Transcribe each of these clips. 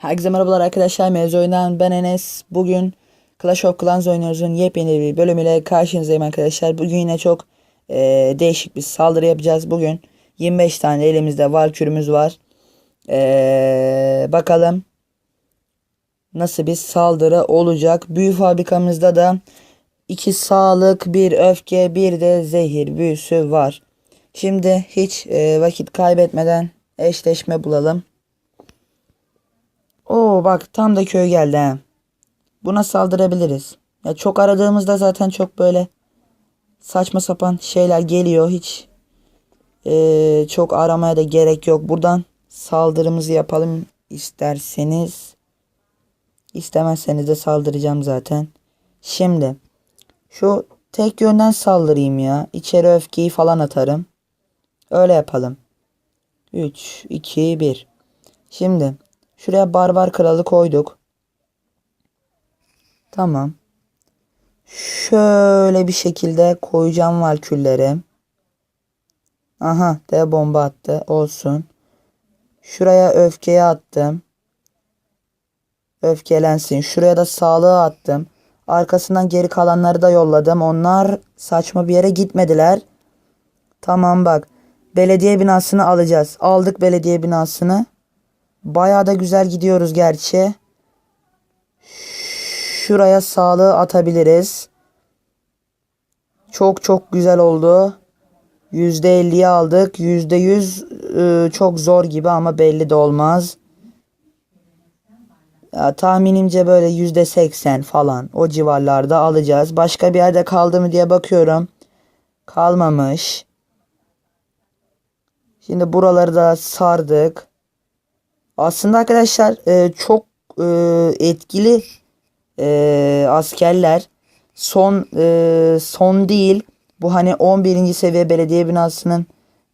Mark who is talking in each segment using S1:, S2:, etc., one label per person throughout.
S1: Herkese merhabalar arkadaşlar. Mevzu oyundan ben Enes. Bugün Clash of Clans oynuyoruz'un yepyeni bir bölümüyle karşınızdayım arkadaşlar. Bugün yine çok eee, değişik bir saldırı yapacağız. Bugün 25 tane elimizde valkürümüz var. Eee, bakalım nasıl bir saldırı olacak. Büyü fabrikamızda da iki sağlık, bir öfke, bir de zehir büyüsü var. Şimdi hiç eee, vakit kaybetmeden eşleşme bulalım. Oo bak tam da köy geldi ha. Buna saldırabiliriz. Ya çok aradığımızda zaten çok böyle saçma sapan şeyler geliyor. Hiç eee, çok aramaya da gerek yok. Buradan saldırımızı yapalım isterseniz. İstemezseniz de saldıracağım zaten. Şimdi şu tek yönden saldırayım ya. İçeri öfkeyi falan atarım. Öyle yapalım. 3, 2, 1. Şimdi Şuraya barbar kralı koyduk. Tamam. Şöyle bir şekilde koyacağım valkülleri. Aha de bomba attı. Olsun. Şuraya öfkeyi attım. Öfkelensin. Şuraya da sağlığı attım. Arkasından geri kalanları da yolladım. Onlar saçma bir yere gitmediler. Tamam bak. Belediye binasını alacağız. Aldık belediye binasını. Bayağı da güzel gidiyoruz gerçi. Şuraya sağlığı atabiliriz. Çok çok güzel oldu. %50'yi aldık. %100 e, çok zor gibi ama belli de olmaz. Ya, tahminimce böyle %80 falan o civarlarda alacağız. Başka bir yerde kaldı mı diye bakıyorum. Kalmamış. Şimdi buraları da sardık. Aslında arkadaşlar e, çok e, etkili e, askerler son e, son değil bu hani 11. seviye belediye binasının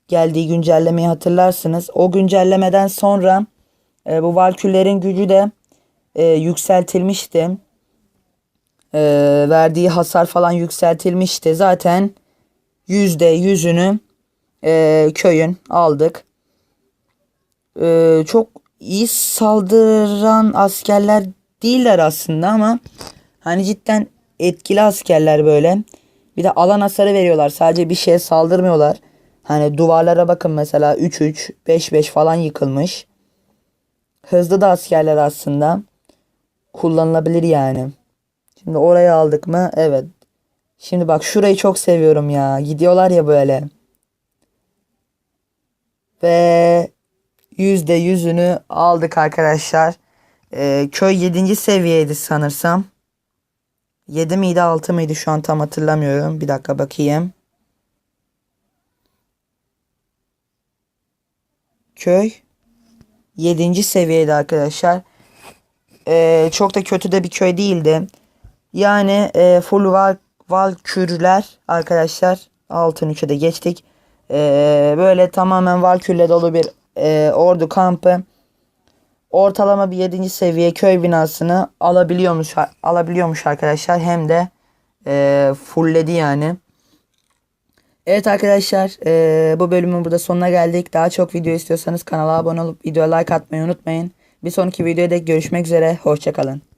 S1: geldiği güncellemeyi hatırlarsınız. O güncellemeden sonra e, bu valküllerin gücü de e, yükseltilmişti. E, verdiği hasar falan yükseltilmişti. Zaten yüzde yüzünü e, köyün aldık. E, çok iyi saldıran askerler değiller aslında ama hani cidden etkili askerler böyle. Bir de alan hasarı veriyorlar. Sadece bir şeye saldırmıyorlar. Hani duvarlara bakın mesela 3-3, 5-5 falan yıkılmış. Hızlı da askerler aslında. Kullanılabilir yani. Şimdi orayı aldık mı? Evet. Şimdi bak şurayı çok seviyorum ya. Gidiyorlar ya böyle. Ve yüzde yüzünü aldık arkadaşlar. Ee, köy 7. seviyeydi sanırsam. 7 miydi 6 mıydı şu an tam hatırlamıyorum. Bir dakika bakayım. Köy 7. seviyeydi arkadaşlar. Ee, çok da kötü de bir köy değildi. Yani e, full val valkürler arkadaşlar. Altın 3'e de geçtik. Ee, böyle tamamen valkürle dolu bir e, ordu kampı ortalama bir 7. seviye köy binasını alabiliyormuş alabiliyormuş arkadaşlar hem de e, fullledi yani. Evet arkadaşlar e, bu bölümün burada sonuna geldik. Daha çok video istiyorsanız kanala abone olup videoya like atmayı unutmayın. Bir sonraki videoda görüşmek üzere. Hoşçakalın.